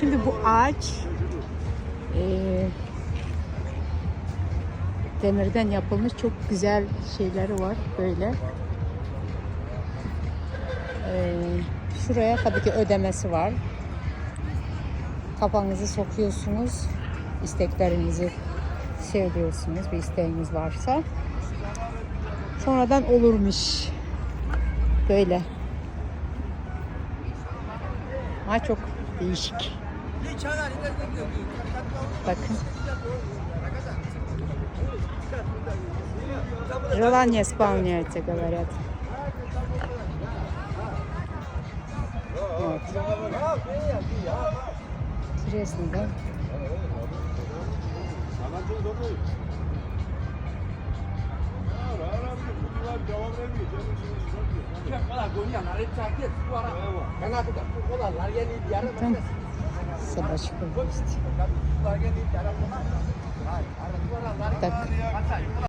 Şimdi bu ağaç eee, demirden yapılmış çok güzel şeyleri var böyle. Eee, şuraya tabii ki ödemesi var. Kafanızı sokuyorsunuz. isteklerinizi söylüyorsunuz bir isteğiniz varsa. Sonradan olurmuş. Böyle. Ama çok değişik. Bakın. Желание исполняется, говорят. Вот. Интересно, да? devam vermeyeceğim. Tamam. Sabah